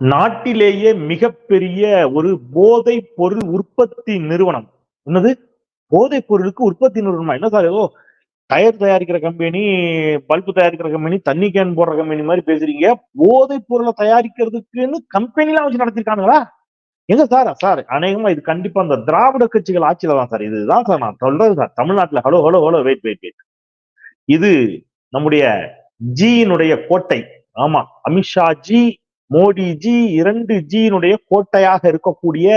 நாட்டிலேயே மிகப்பெரிய ஒரு போதை பொருள் உற்பத்தி நிறுவனம். என்னது? போதை பொருளுக்கு உற்பத்தி நிறுவனமா? என்ன சார் ஏதோ டயர் தயாரிக்கிற கம்பெனி பல்பு தயாரிக்கிற கம்பெனி தண்ணி கேன் போடுற கம்பெனி மாதிரி பேசுறீங்க. போதை பொருளை தயாரிக்கிறதுக்குன்னு கம்பெனிலாம் வச்சு நடத்திருக்கானுங்களா? எங்க சார்? சார் அநேகமா இது கண்டிப்பா அந்த திராவிட கட்சிகள் ஆட்சியில தான் சார். இதுதான் சார் நான் சொல்றது சார். தமிழ்நாட்டுல hello hello hello wait wait wait இது நம்முடைய ஜியினுடைய கோட்டை. ஆமா அமித்ஷா ஜி மோடி ஜி இரண்டு ஜியினுடைய கோட்டையாக இருக்கக்கூடிய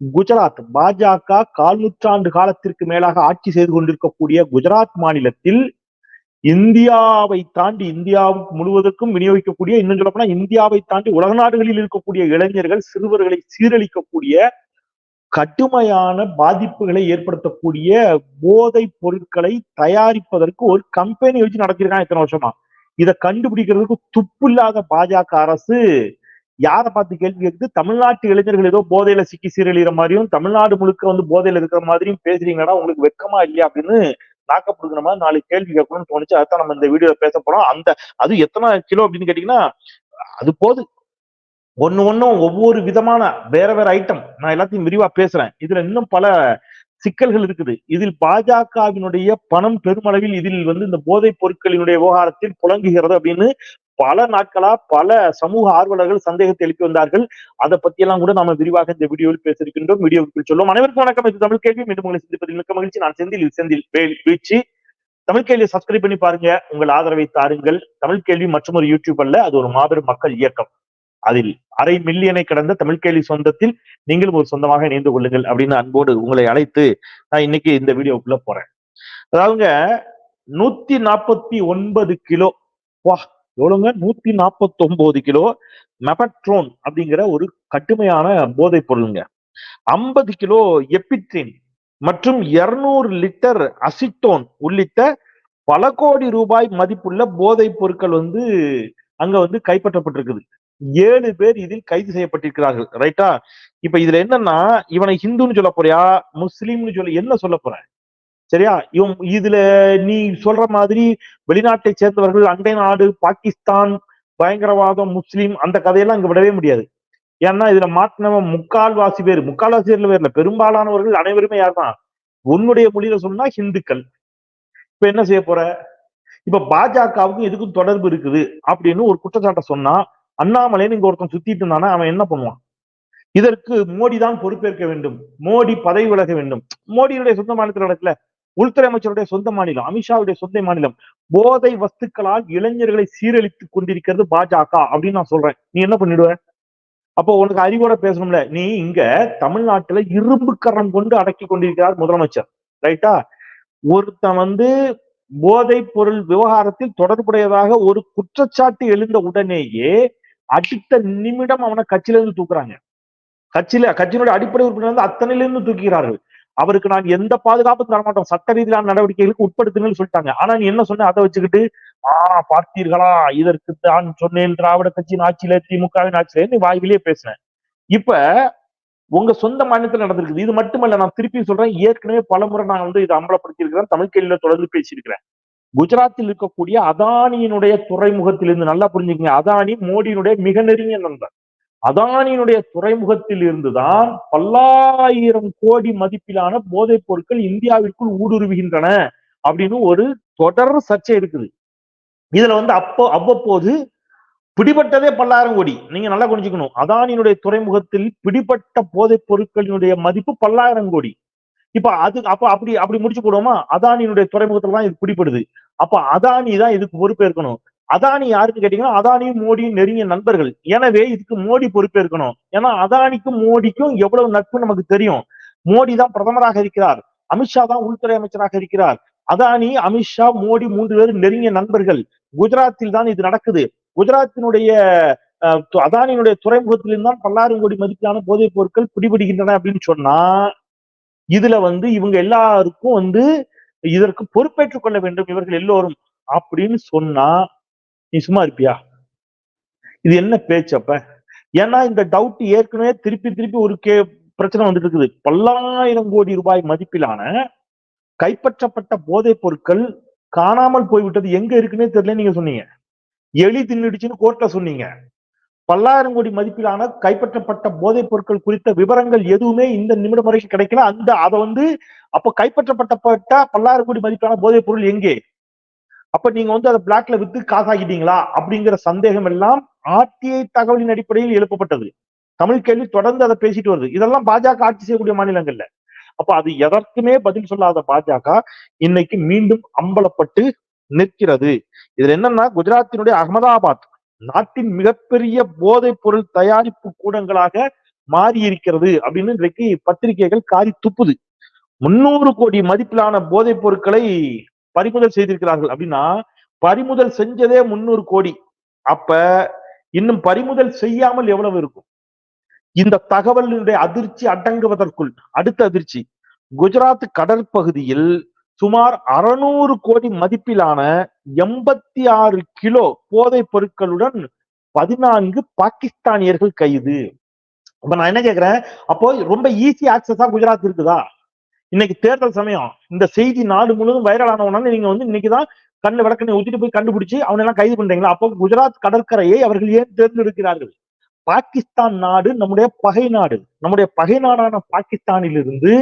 குஜராத். பாஜக கால் நூற்றாண்டு காலத்திற்கு மேலாக ஆட்சி செய்து கொண்டிருக்கக்கூடிய குஜராத் மாநிலத்தில் இந்தியாவை தாண்டி இந்தியாவுக்கு முழுவதற்கும் விநியோகிக்கக்கூடிய இன்னும் சொல்ல போனா இந்தியாவை தாண்டி உலக நாடுகளில் இருக்கக்கூடிய இளைஞர்கள் சிறுவர்களை சீரழிக்கக்கூடிய கடுமையான பாதிப்புகளை ஏற்படுத்தக்கூடிய போதைப் பொருட்களை தயாரிப்பதற்கு ஒரு கம்பெனி வச்சு நடத்திருக்காங்க இத்தனை வருஷமா. இதை கண்டுபிடிக்கிறதுக்கு துப்பு இல்லாத பாஜக அரசு யாரை பார்த்து கேள்வி கேட்குது தமிழ்நாட்டு இளைஞர்கள் ஏதோ போதையில சிக்கி சீரழிகிற மாதிரியும் தமிழ்நாடு முழுக்க வந்து போதையில இருக்கிற மாதிரியும் பேசுறீங்கன்னா உங்களுக்கு வெக்கமா இல்லையா அப்படின்னு நாக்கப்படுகிற மாதிரி நாலு கேள்வி கேட்கணும்னு தோணுச்சு. அதான் நம்ம இந்த வீடியோ பேச போறோம். அந்த அது எத்தனை கிலோ அப்படின்னு கேட்டீங்கன்னா அது போது ஒன்னு ஒன்னும் ஒவ்வொரு விதமான வேற வேற ஐட்டம் நான் எல்லாத்தையும் விரிவா பேசுறேன். இதுல இன்னும் பல சிக்கல்கள் இருக்குது. இதில் பாஜகவினுடைய பணம் பெருமளவில் இதில் வந்து இந்த போதைப் பொருட்களினுடைய விவகாரத்தில் புழங்குகிறது அப்படின்னு பல நாட்களா பல சமூக ஆர்வலர்கள் சந்தேகத்தை எழுப்பி வந்தார்கள். அதை பற்றியெல்லாம் கூட நாம விரிவாக இந்த வீடியோவில் பேசியிருக்கின்றோம். வீடியோவுக்குள் சொல்லுவோம் அனைவருக்கும் வணக்கம். இது தமிழ் கேள்வி. மீண்டும் உங்களை சந்திப்பதில் மிக்க மகிழ்ச்சி. நான் செந்தில். செந்தில் வேல் வீழ்ச்சி. தமிழ் கேள்வியை சப்ஸ்கிரைப் பண்ணி பாருங்க. உங்கள் ஆதரவை தாருங்கள். தமிழ் கேள்வி மற்றும் ஒரு யூடியூப் அல்ல. அது ஒரு மாபெரும் மக்கள் இயக்கம். அதில் அரை மில்லியனை கடந்த தமிழ் கேள்வி சொந்தத்தில் நீங்களும் ஒரு சொந்தமாக இணைந்து கொள்ளுங்கள் அப்படின்னு அன்போடு உங்களை அழைத்து நான் இன்னைக்கு இந்த வீடியோக்குள்ள போறேன். அதாவதுங்க நூத்தி நாற்பத்தி ஒன்பது கிலோ வா எவ்வளவுங்க? நூத்தி நாற்பத்தி ஒன்பது கிலோ மெபட்ரோன் அப்படிங்கிற ஒரு கடுமையான போதைப் பொருளுங்க. ஐம்பது கிலோ எபிட்ரின் மற்றும் இருநூறு லிட்டர் அசிட்டோன் உள்ளிட்ட பல கோடி ரூபாய் மதிப்புள்ள போதைப் பொருட்கள் வந்து அங்க வந்து கைப்பற்றப்பட்டிருக்குது. ஏழு பேர் இதில் கைது செய்யப்பட்டிருக்கிறார்கள் ரைட்டா இப்ப இதுல என்னன்னா இவனை ஹிந்துன்னு சொல்ல போறியா? முஸ்லீம்னு சொல்ல என்ன சொல்ல போற? சரியா? இவன் இதுல நீ சொல்ற மாதிரி வெளிநாட்டை சேர்ந்தவர்கள் அண்டை நாடு பாகிஸ்தான் பயங்கரவாதம் முஸ்லீம் அந்த கதையெல்லாம் இங்க விடவே முடியாது. ஏன்னா இதுல மாட்டினவன் முக்கால்வாசி பேர் முக்கால்வாசி பேர்ல பேர்ல பெரும்பாலானவர்கள் அனைவருமே யார் தான் உன்னுடைய மொழியில சொன்னா ஹிந்துக்கள். இப்ப என்ன செய்ய போற? இப்ப பாஜகவுக்கும் இதுக்கும் தொடர்பு இருக்குது அப்படின்னு ஒரு குற்றச்சாட்டை சொன்னா அண்ணாமலைன்னு இங்க ஒருத்தன் சுத்திட்டு இருந்தானா அவன் என்ன பண்ணுவான்? இதற்கு மோடி தான் பொறுப்பேற்க வேண்டும். மோடி பதவி விலக வேண்டும். மோடியுடைய சொந்த மாநிலத்தில் நடக்கல. உள்துறை அமைச்சருடைய சொந்த மாநிலம் அமித்ஷாவுடைய சொந்த மாநிலம். போதை வஸ்துக்களால் இளைஞர்களை சீரழித்துக் கொண்டிருக்கிறது பாஜக அப்படின்னு நான் சொல்றேன். நீ என்ன பண்ணிடுவ? அப்போ உனக்கு அறிவோட பேசணும்ல. நீ இங்க தமிழ்நாட்டுல இரும்பு கரம் கொண்டு அடக்கி கொண்டிருக்கிறார் முதலமைச்சர். ரைட்டா ஒருத்தன் வந்து போதைப் பொருள் விவகாரத்தில் தொடர்புடையதாக ஒரு குற்றச்சாட்டு எழுந்த உடனேயே அடுத்த நிமிடம் அவனை கட்சியில இருந்து தூக்குறாங்க. கட்சியில கட்சியினுடைய அடிப்படை உறுப்பினர் வந்து அத்தனையில இருந்து தூக்கிறார்கள். அவருக்கு நான் எந்த பாதுகாப்பும் தரமாட்டோம் சட்ட ரீதியிலான நடவடிக்கைகளுக்கு உட்படுத்துங்கன்னு சொல்லிட்டாங்க. ஆனா நீ என்ன சொன்ன? அதை வச்சுக்கிட்டு ஆஹ் பார்த்தீர்களா? இதற்கு தான் சொன்னேன். திராவிட கட்சியின் ஆட்சியில திமுகவின் ஆட்சியில நீ வாய்விலேயே பேசினேன். இப்ப உங்க சொந்த மாநிலத்தில் நடந்திருக்குது. இது மட்டுமல்ல நான் திருப்பி சொல்றேன். ஏற்கனவே பலமுறை நான் வந்து இதை அம்பலப்படுத்தி இருக்கிறேன் தமிழ் கேள்வியில தொடர்ந்து பேசியிருக்கிறேன். குஜராத்தில் இருக்கக்கூடிய அதானியினுடைய துறைமுகத்திலிருந்து நல்லா புரிஞ்சுக்கங்க. அதானி மோடியினுடைய மிக நெருங்கிய நண்பர். அதானியினுடைய துறைமுகத்தில் இருந்துதான் பல்லாயிரம் கோடி மதிப்பிலான போதைப் பொருட்கள் இந்தியாவிற்குள் ஊடுருவுகின்றன அப்படின்னு ஒரு தொடர் சர்ச்சை இருக்குது. இதுல வந்து அப்போ அவ்வப்போது பிடிபட்டதே பல்லாயிரம் கோடி. நீங்க நல்லா புரிஞ்சுக்கணும். அதானியினுடைய துறைமுகத்தில் பிடிபட்ட போதைப் பொருட்களினுடைய மதிப்பு பல்லாயிரம் கோடி. இப்ப அது அப்ப அப்படி அப்படி முடிச்சு போடுவோமா? அதானியினுடைய துறைமுகத்துல தான் இது பிடிப்படுது அப்ப அதானி தான் இதுக்கு பொறுப்பேற்கணும். அதானி யாருன்னு கேட்டீங்கன்னா அதானியும் மோடியும் நெருங்கிய நண்பர்கள். எனவே இதுக்கு மோடி பொறுப்பேற்கணும். ஏன்னா அதானிக்கும் மோடிக்கும் எவ்வளவு நட்பு நமக்கு தெரியும். மோடி தான் பிரதமராக இருக்கிறார். அமித்ஷா தான் உள்துறை அமைச்சராக இருக்கிறார். அதானி அமித்ஷா மோடி மூன்று பேரும் நெருங்கிய நண்பர்கள். குஜராத்தில் தான் இது நடக்குது. குஜராத்தினுடைய அதானியினுடைய துறைமுகத்திலிருந்து தான் பல்லாயிரம் கோடி மதிப்பிலான போதைப் பொருட்கள் பிடிபடுகின்றன அப்படின்னு சொன்னா இதுல வந்து இவங்க எல்லாருக்கும் வந்து இதற்கு பொறுப்பேற்றுக் கொள்ள வேண்டும் இவர்கள் எல்லோரும் அப்படின்னு சொன்னா நீ சும்மா இருப்பியா? இது என்ன பேச்சு அப்ப? ஏன்னா இந்த டவுட் ஏற்கனவே திருப்பி திருப்பி ஒரு கே பிரச்சனை வந்துட்டு இருக்குது. பல்லாயிரம் கோடி ரூபாய் மதிப்பிலான கைப்பற்றப்பட்ட போதைப் பொருட்கள் காணாமல் போய்விட்டது. எங்க இருக்குன்னே தெரியல நீங்க சொன்னீங்க. எலி தின்னுடுச்சுன்னு கோர்ட்ல சொன்னீங்க. பல்லாயிரம் கோடி மதிப்பிலான கைப்பற்றப்பட்ட போதைப் பொருட்கள் குறித்த விவரங்கள் எதுவுமே இந்த நிமிடம் வரைக்கும் கிடைக்கல. அந்த அதை வந்து அப்ப கைப்பற்றப்பட்டப்பட்ட பல்லாயிரம் கோடி மதிப்பிலான போதைப் பொருள் எங்கே? அப்ப நீங்க வந்து அதை பிளாக்ல வித்து காசாக்கிட்டீங்களா? அப்படிங்கிற சந்தேகம் எல்லாம் ஆர்டிஐ தகவலின் அடிப்படையில் எழுப்பப்பட்டது. தமிழ் கேள்வி தொடர்ந்து அதை பேசிட்டு வருது. இதெல்லாம் பாஜக ஆட்சி செய்யக்கூடிய மாநிலங்கள்ல. அப்ப அது எதற்குமே பதில் சொல்லாத பாஜக இன்னைக்கு மீண்டும் அம்பலப்பட்டு நிற்கிறது. இதுல என்னன்னா குஜராத்தினுடைய அகமதாபாத் நாட்டின் மிகப்பெரிய போதைப் பொருள் தயாரிப்பு கூடங்களாக மாறி இருக்கிறது அப்படின்னு இன்றைக்கு பத்திரிகைகள் காரி துப்புது. முன்னூறு கோடி மதிப்பிலான போதைப் பொருட்களை பறிமுதல் செய்திருக்கிறார்கள் அப்படின்னா பறிமுதல் செஞ்சதே முன்னூறு கோடி. அப்ப இன்னும் பறிமுதல் செய்யாமல் எவ்வளவு இருக்கும்? இந்த தகவலினுடைய அதிர்ச்சி அடங்குவதற்குள் அடுத்த அதிர்ச்சி. குஜராத் கடற்பகுதியில் சுமார் அறுநூறு கோடி மதிப்பிலான எண்பத்தி ஆறு கிலோ போதைப் பொருட்களுடன் பதினான்கு பாகிஸ்தானியர்கள் கைது. அப்ப நான் என்ன கேக்குறேன்? அப்போ ரொம்ப ஈஸி ஆக்சஸா குஜராத் இருக்குதா? இன்னைக்கு தேர்தல் சமயம். இந்த செய்தி நாடு முழுவதும் வைரல் ஆன உடனே நீங்க வந்து இன்னைக்குதான் கண்ணு விளக்கணை ஊத்திட்டு போய் கண்டுபிடிச்சு அவனை எல்லாம் கைது பண்றீங்களா? அப்போ குஜராத் கடற்கரையை அவர்கள் ஏன் தேர்ந்தெடுக்கிறார்கள்? பாகிஸ்தான் நாடு நம்முடைய பகை நாடு. நம்முடைய பகை நாடான பாகிஸ்தானிலிருந்து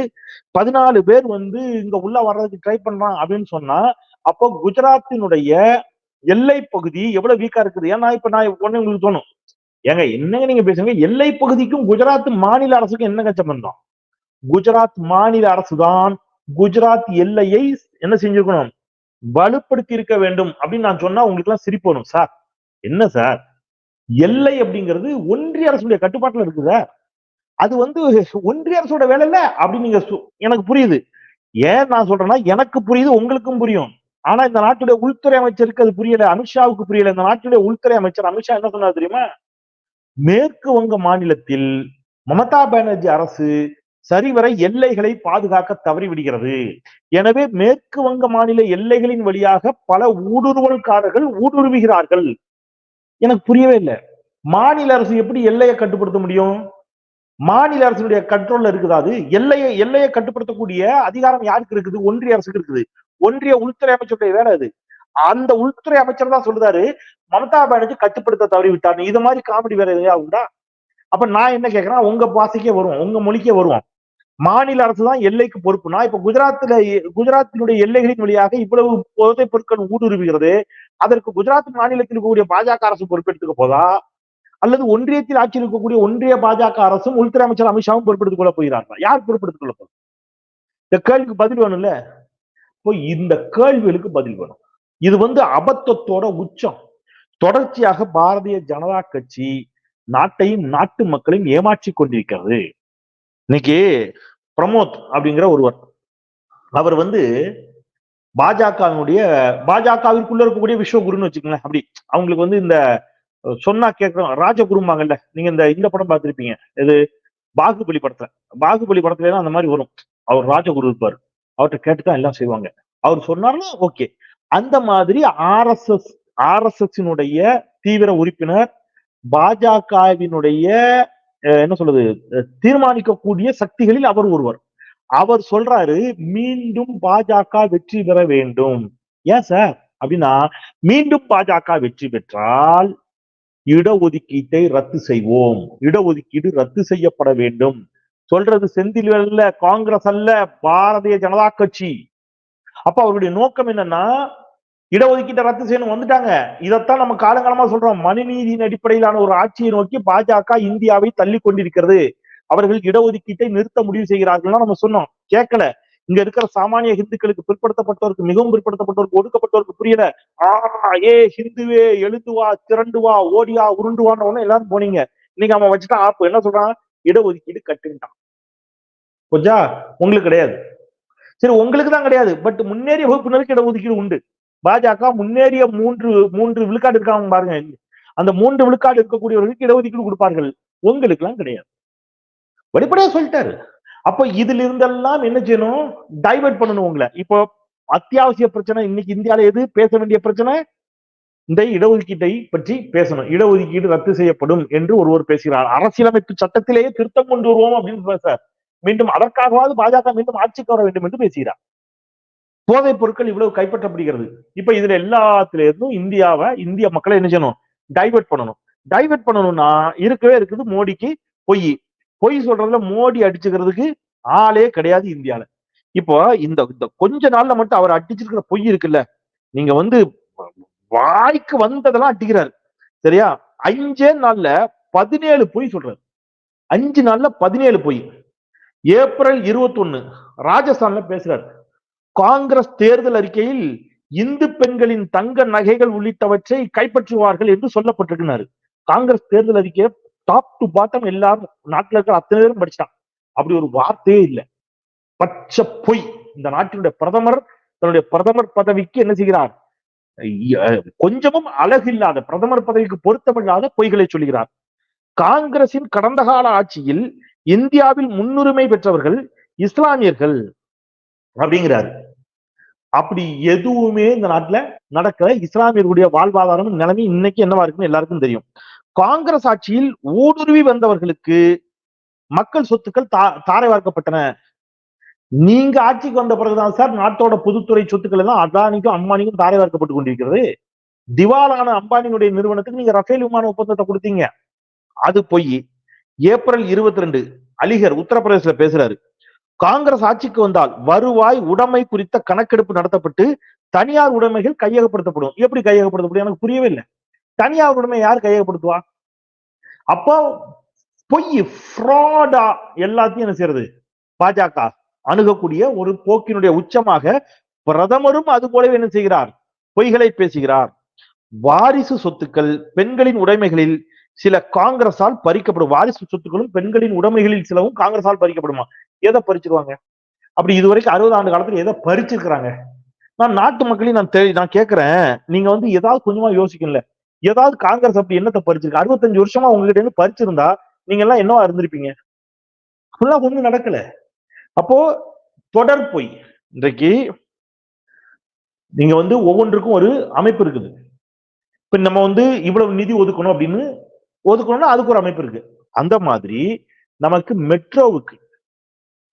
பதினாலு பேர் வந்து இங்க உள்ள வர்றதுக்கு ட்ரை பண்றான் அப்படின்னு சொன்னா அப்போ குஜராத்தினுடைய எல்லை பகுதி எவ்வளவு வீக்கா இருக்குது? ஏன்னா இப்ப நான் உடனே உங்களுக்கு தோணும் ஏங்க என்னங்க நீங்க பேசுங்க எல்லை பகுதிக்கும் குஜராத் மாநில அரசுக்கும் என்ன சம்பந்தம் குஜராத் மாநில அரசுதான் குஜராத் எல்லையை என்ன செஞ்சிருக்கணும்? வலுப்படுத்தி இருக்க வேண்டும் அப்படின்னு நான் சொன்னா உங்களுக்கு எல்லாம் சிரிப்பு வரும். சார் என்ன சார்? எல்லை அப்படிங்கிறது ஒன்றிய அரசுடைய கட்டுப்பாட்டுல இருக்குதா? அது வந்து ஒன்றிய அரசோட வேலை இல்ல அப்படின்னு நீங்க சொ- எனக்கு புரியுது. ஏன் நான் சொல்றேன்னா எனக்கு புரியுது உங்களுக்கும் புரியும். ஆனா இந்த நாட்டுடைய உள்துறை அமைச்சருக்கு அது புரியல அமித்ஷாவுக்கு புரியல. இந்த நாட்டுடைய உள்துறை அமைச்சர் அமித்ஷா என்ன சொன்னார் தெரியுமா? மேற்கு வங்க மாநிலத்தில் மமதா பானர்ஜி அரசு சரிவர எல்லைகளை பாதுகாக்க தவறிவிடுகிறது. எனவே மேற்கு வங்க மாநில எல்லைகளின் வழியாக பல ஊடுருவல்காரர்கள் ஊடுருவுகிறார்கள். எனக்கு புரியவே இல்லை. மாநில அரசு எப்படி எல்லையை கட்டுப்படுத்த முடியும்? மாநில அரசுடைய கண்ட்ரோல்ல இருக்குதா அது? எல்லையை எல்லையை கட்டுப்படுத்தக்கூடிய அதிகாரம் யாருக்கு இருக்குது? ஒன்றிய அரசுக்கு இருக்குது. ஒன்றிய உள்துறை அமைச்சருடைய வேலை அது. அந்த உள்துறை அமைச்சர் தான் சொல்றாரு மமதா பானர்ஜி கட்டுப்படுத்த தவறி விட்டார் இது மாதிரி காமெடி வேற எதையாவது உண்டா? அப்ப நான் என்ன கேக்குறேன் உங்க பாசைக்கே வருவோம். உங்க மொழிக்கே வருவோம். மாநில அரசு தான் எல்லைக்கு பொறுப்புனா இப்ப குஜராத்ல குஜராத்தினுடைய எல்லைகளின் வழியாக இவ்வளவு போதைப் பொருட்கள் ஊடுருவுகிறது. அதற்கு குஜராத் மாநிலத்தில் இருக்கக்கூடிய பாஜக அரசு பொறுப்பெடுத்துக்க போதா? அல்லது ஒன்றியத்தில் ஆட்சியில் இருக்கக்கூடிய ஒன்றிய பாஜக அரசும் உள்துறை அமைச்சர் அமித்ஷாவும் பொறுப்பெடுத்துக் கொள்ள போகிறார்களா? யார் பொறுப்பெடுத்துக் கொள்ள போறோம் இந்த கேள்விக்கு பதில் வேணும்ல? இப்போ இந்த கேள்விகளுக்கு பதில் வேணும். இது வந்து அபத்தத்தோட உச்சம். தொடர்ச்சியாக பாரதிய ஜனதா கட்சி நாட்டையும் நாட்டு மக்களையும் ஏமாற்றி கொண்டிருக்கிறது. இன்னைக்கு பிரமோத் அப்படிங்கிற ஒருவர் அவர் வந்து பாஜகவினுடைய பாஜகவிற்குள்ள இருக்கக்கூடிய விஸ்வகுருன்னு வச்சுக்கோங்களேன். அப்படி அவங்களுக்கு வந்து இந்த சொன்னா கேட்கிறோம் ராஜகுருமாங்கல்ல நீங்க இந்த இந்த படம் பார்த்துருப்பீங்க. இது பாகுபலி படத்துல பாகுபலி படத்துல அந்த மாதிரி வரும். அவர் ராஜகுரு இருப்பார். அவர்கிட்ட கேட்டுதான் எல்லாம் செய்வாங்க. அவர் சொன்னார்னா ஓகே. அந்த மாதிரி ஆர்எஸ்எஸ் ஆர்எஸ்எஸ்னுடைய தீவிர உறுப்பினர் பாஜகவினுடைய அஹ், என்ன சொல்றது தீர்மானிக்கக்கூடிய சக்திகளில் அவர் ஒருவர். அவர் சொல்றாரு மீண்டும் பாஜக வெற்றி பெற வேண்டும். ஏன் சார்? அப்படின்னா மீண்டும் பாஜக வெற்றி பெற்றால் இடஒதுக்கீட்டை ரத்து செய்வோம். இடஒதுக்கீடு ரத்து செய்யப்பட வேண்டும். சொல்றது செந்தில் அல்ல காங்கிரஸ் அல்ல பாரதிய ஜனதா கட்சி. அப்ப அவருடைய நோக்கம் என்னன்னா இடஒதுக்கீட்டை ரத்து செய்யணும். வந்துட்டாங்க. இதைத்தான் நம்ம காலங்காலமா சொல்றோம். மனுநீதியின் அடிப்படையிலான ஒரு ஆட்சியை நோக்கி பாஜக இந்தியாவை தள்ளி கொண்டிருக்கிறது. அவர்கள் இடஒதுக்கீட்டை நிறுத்த முடிவு செய்கிறார்கள்னா நம்ம சொன்னோம். கேட்கல. இங்க இருக்கிற சாமானிய ஹிந்துக்களுக்கு பிற்படுத்தப்பட்டவருக்கு மிகவும் பிற்படுத்தப்பட்டவருக்கு ஒடுக்கப்பட்டவருக்கு புரியல. ஆ ஏ ஹிந்துவே எழுந்து வா திரண்டு வா ஓடியா உருண்டு வான்னு எல்லாரும் போனீங்க. இன்னைக்கு அவன் வச்சுட்டான் ஆப்பு. என்ன சொல்றான்? இடஒதுக்கீடு கட்டுட்டான் கொஞ்சா உங்களுக்கு கிடையாது. சரி உங்களுக்கு தான் கிடையாது. பட் முன்னேறிய வகுப்பினருக்கு இடஒதுக்கீடு உண்டு. பாஜக முன்னேறிய மூன்று மூன்று விழுக்காடு இருக்காங்க பாருங்க. அந்த மூன்று விழுக்காடு இருக்கக்கூடியவர்களுக்கு இடஒதுக்கீடு கொடுப்பார்கள். உங்களுக்கு எல்லாம் கிடையாது. வெளிப்படையா சொல்லிட்டாரு. அப்ப இதுல இருந்தெல்லாம் என்ன செய்யணும்? டைவெர்ட் பண்ணணும் உங்களை. இப்போ அத்தியாவசிய பிரச்சனை இன்னைக்கு இந்தியால எது? பேச வேண்டிய பிரச்சனை? இந்த இடஒதுக்கீட்டை பற்றி பேசணும். இடஒதுக்கீடு ரத்து செய்யப்படும் என்று ஒருவர் பேசுகிறார். அரசியலமைப்பு சட்டத்திலேயே திருத்தம் கொண்டு வருவோம் அப்படின்னு பேச மீண்டும் அதற்காகவாவது பாஜக மீண்டும் ஆட்சிக்கு வர வேண்டும் என்று பேசுகிறார். போதைப் பொருட்கள் இவ்வளவு கைப்பற்றப்படுகிறது. இப்ப இதுல எல்லாத்துல இருந்தும் இந்தியாவை இந்திய மக்களை என்ன செய்யணும்? டைவெர்ட் பண்ணணும். டைவெர்ட் பண்ணணும்னா இருக்கவே இருக்குது மோடிக்கு பொய். பொய் சொல்றதுல மோடி அடிச்சுக்கிறதுக்கு ஆளே கிடையாது இந்தியால. இப்போ இந்த இந்த கொஞ்ச நாள்ல மட்டும் அவர் அடிச்சிருக்கிற பொய் இருக்குல்ல நீங்க வந்து வாய்க்கு வந்ததெல்லாம் அடிக்கிறாரு. சரியா? அஞ்சே நாள்ல பதினேழு பொய் சொல்றாரு. அஞ்சு நாள்ல பதினேழு பொய். ஏப்ரல் இருபத்தி ஒண்ணு ராஜஸ்தான்ல பேசுறாரு. காங்கிரஸ் தேர்தல் அறிக்கையில் இந்து பெண்களின் தங்க நகைகள் உள்ளிட்டவற்றை கைப்பற்றுவார்கள் என்று சொல்லப்பட்டிருக்கிறார். காங்கிரஸ் தேர்தல் அறிக்கையை டாப் டு பாட்டம் எல்லாரும் நாட்டில் இருக்கிற அத்தனை பேரும் படிச்சிட்டான். அப்படி ஒரு வார்த்தையே இல்லை. பச்சை பொய். இந்த நாட்டினுடைய பிரதமர் தன்னுடைய பிரதமர் பதவிக்கு என்ன செய்கிறார்? கொஞ்சமும் அழகு இல்லாத பிரதமர் பதவிக்கு பொருத்தமில்லாத பொய்களை சொல்கிறார். காங்கிரசின் கடந்த கால ஆட்சியில் இந்தியாவில் முன்னுரிமை பெற்றவர்கள் இஸ்லாமியர்கள் அப்படிங்கிறாரு. அப்படி எதுவுமே இந்த நாட்டுல நடக்கல. இஸ்லாமியர்களுடைய வாழ்வாதாரம் நிலைமை இன்னைக்கு என்னவா இருக்குன்னு எல்லாருக்கும் தெரியும். காங்கிரஸ் ஆட்சியில் ஊடுருவி வந்தவர்களுக்கு மக்கள் சொத்துக்கள் தா தாரை வார்க்கப்பட்டன. நீங்க ஆட்சிக்கு வந்த பிறகுதான் சார் நாட்டோட பொதுத்துறை சொத்துக்கள் எல்லாம் அதானிக்கும் அம்பானிக்கும் தாரை வார்க்கப்பட்டு கொண்டிருக்கிறது. திவாலான அம்பானியுடைய நிறுவனத்துக்கு நீங்க ரஃபேல் விமான ஒப்பந்தத்தை கொடுத்தீங்க. அது பொய் ஏப்ரல் இருபத்தி ரெண்டு அலிகர் உத்தரப்பிரதேசல பேசுறாரு. காங்கிரஸ் ஆட்சிக்கு வந்தால் வருவாய் உடைமை குறித்த கணக்கெடுப்பு நடத்தப்பட்டு தனியார் உடைமைகள் கையகப்படுத்தப்படும். எப்படி கையகப்படுத்தப்படும்? எனக்கு புரியவே இல்லை. தனியார் உடைமை யார் கையகப்படுத்துவா? அப்போ பொய் ஃப்ராடா எல்லாத்தையும் என்ன செய்யறது? பாஜக அணுகக்கூடிய ஒரு போக்கினுடைய உச்சமாக பிரதமரும் அது போலவே என்ன செய்கிறார்? பொய்களை பேசுகிறார். வாரிசு சொத்துக்கள் பெண்களின் உடைமைகளில் சில காங்கிரஸால் பறிக்கப்படும். வாரிசு சொத்துக்களும் பெண்களின் உடைமைகளில் சிலவும் காங்கிரஸால் பறிக்கப்படுமா? எதை பறிச்சிருவாங்க? அப்படி இதுவரைக்கும் அறுபது ஆண்டு காலத்துல எதை பறிச்சிருக்கிறாங்க? நான் நாட்டு மக்களையும் நான் தெ- நான் கேட்கிறேன் நீங்க வந்து ஏதாவது கொஞ்சமா யோசிக்கல ஏதாவது காங்கிரஸ் அப்படி என்னத்தை பறிச்சிருக்கு? அறுபத்தஞ்சு வருஷமா உங்ககிட்ட இருந்து பறிச்சிருந்தா நீங்க எல்லாம் என்னவா இருந்திருப்பீங்க? ஃபுல்லா ஒண்ணு நடக்கல. அப்போ தொடர் பொய். இன்றைக்கு நீங்க வந்து ஒவ்வொன்றுக்கும் ஒரு அமைப்பு இருக்குது. இப்ப நம்ம வந்து இவ்வளவு நிதி ஒதுக்கணும் அப்படின்னு ஒதுக்கணும்னா அதுக்கு ஒரு அமைப்பு இருக்கு. அந்த மாதிரி நமக்கு மெட்ரோவுக்கு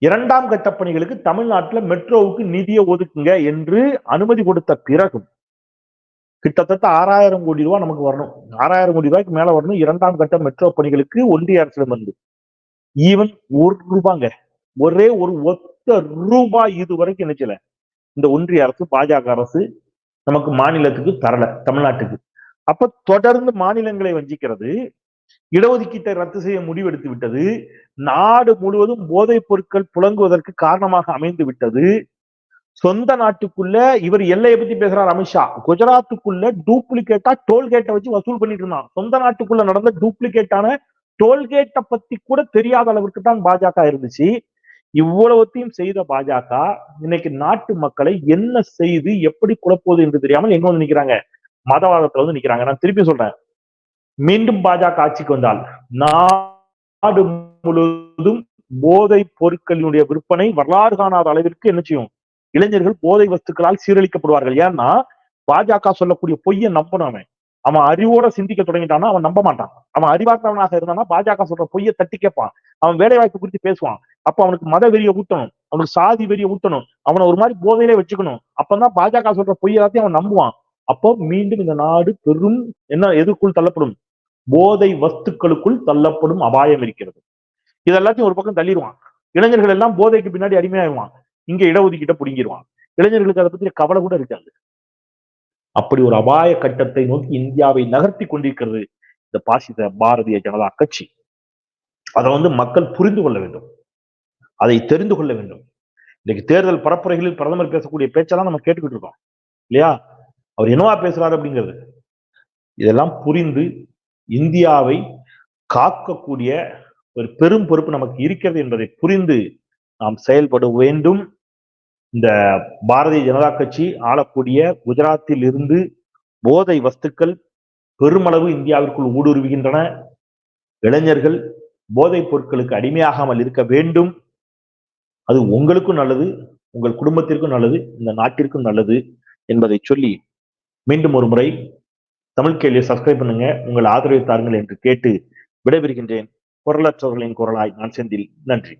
இரண்டாம் கட்ட பணிகளுக்கு தமிழ்நாட்டுல மெட்ரோவுக்கு நிதியை ஒதுக்குங்க என்று அனுமதி கொடுத்த பிறகும் கிட்டத்தட்ட ஆறாயிரம் கோடி ரூபாய் நமக்கு வரணும். ஆறாயிரம் கோடி ரூபாய்க்கு மேல வரணும். இரண்டாம் கட்ட மெட்ரோ பணிகளுக்கு ஒன்றிய அரசிடமிருந்து ஈவன் ஒரு ரூபாங்க. ஒரே ஒரு ஒத்த ரூபாய் இது வரைக்கும் நினைச்சல இந்த ஒன்றிய அரசு பாஜக அரசு நமக்கு மாநிலத்துக்கு தரல தமிழ்நாட்டுக்கு. அப்ப தொடர்ந்து மாநிலங்களை வஞ்சிக்கிறது. இடஒதுக்கீட்டை ரத்து செய்ய முடிவெடுத்து விட்டது. நாடு முழுவதும் போதைப் பொருட்கள் புழங்குவதற்கு காரணமாக அமைந்து விட்டது. சொந்த நாட்டுக்குள்ள இவர் எல்லையை பத்தி பேசுறாரு அமித்ஷா குஜராத்துக்குள்ள டூப்ளிகேட்டா டோல்கேட்டை வச்சு வசூல் பண்ணிட்டு இருந்தான். சொந்த நாட்டுக்குள்ள நடந்த டூப்ளிகேட்டான டோல்கேட்டை பத்தி கூட தெரியாத அளவுக்கு தான் பாஜக இருந்துச்சு. இவ்வளவுத்தையும் செய்த பாஜக இன்னைக்கு நாட்டு மக்களை என்ன செய்து எப்படி குழப்போது என்று தெரியாமல் எங்க வந்து நிக்கிறாங்க மதவாதத்துல வந்து நிக்கிறாங்க. நான் திருப்பி சொல்றேன். மீண்டும் பாஜக ஆட்சிக்கு வந்தால் நாடு முழுவதும் போதை பொருட்களினுடைய விற்பனை வரலாறு காணாத அளவிற்கு என்ன செய்யும்? இளைஞர்கள் போதை வஸ்துக்களால் சீரழிக்கப்படுவார்கள். ஏன்னா பாஜக சொல்லக்கூடிய பொய்யை நம்பணும் அவன் அவன் அறிவோட சிந்திக்க தொடங்கிட்டான்னா அவன் நம்ப மாட்டான். அவன் அறிவார்த்தவனாக இருந்தானா பாஜக சொல்ற பொய்யை தட்டி கேட்பான். அவன் வேலை வாய்ப்பு குறித்து பேசுவான். அப்ப அவனுக்கு மத வெறிய ஊட்டணும் அவனுக்கு சாதி வெறிய ஊட்டணும் அவனை ஒரு மாதிரி போதையிலே வச்சுக்கணும். அப்பதான் பாஜக சொல்ற பொய் எல்லாத்தையும் அவன் நம்புவான். அப்போ மீண்டும் இந்த நாடு பெரும் என்ன எதுக்குள் தள்ளப்படும். போதை வஸ்துக்களுக்குள் தள்ளப்படும் அபாயம் இருக்கிறது. இதெல்லாத்தையும் ஒரு பக்கம் தள்ளிடுவான். இளைஞர்கள் எல்லாம் போதைக்கு பின்னாடி அடிமையாகுவான் இங்க இடஒதுக்கீட்டை புடுங்கிடுவாங்க இளைஞர்களுக்கு அதை பத்தி கவலை கூட இருக்காது. அப்படி ஒரு அபாய கட்டத்தை நோக்கி இந்தியாவை நகர்த்தி கொண்டிருக்கிறது இந்த பாசித பாரதிய ஜனதா கட்சி. அதை வந்து மக்கள் புரிந்து கொள்ள வேண்டும். அதை தெரிந்து கொள்ள வேண்டும். இன்னைக்கு தேர்தல் பரப்புரைகளில் பிரதமர் பேசக்கூடிய பேச்செல்லாம் நம்ம கேட்டுக்கிட்டு இருக்கோம். இல்லையா? அவர் என்னவா பேசுறாரு அப்படிங்கிறது. இதெல்லாம் புரிந்து இந்தியாவை காக்கக்கூடிய ஒரு பெரும் பொறுப்பு நமக்கு இருக்கிறது என்பதை புரிந்து நாம் செயல்பட வேண்டும். இந்த பாரதிய ஜனதா கட்சி ஆளக்கூடிய குஜராத்தில் இருந்து போதை வஸ்துக்கள் பெருமளவு இந்தியாவிற்குள் ஊடுருவுகின்றன. இளைஞர்கள் போதைப் பொருட்களுக்கு அடிமையாகாமல் இருக்க வேண்டும். அது உங்களுக்கும் நல்லது உங்கள் குடும்பத்திற்கும் நல்லது இந்த நாட்டிற்கும் நல்லது என்பதை சொல்லி மீண்டும் ஒரு முறை தமிழ் கேள்வியை சப்ஸ்கிரைப் பண்ணுங்க. உங்கள் ஆதரவை தாருங்கள் என்று கேட்டு விடைபெறுகின்றேன். குரலற்றவர்களின் குரலாய் நான் செந்தில். நன்றி.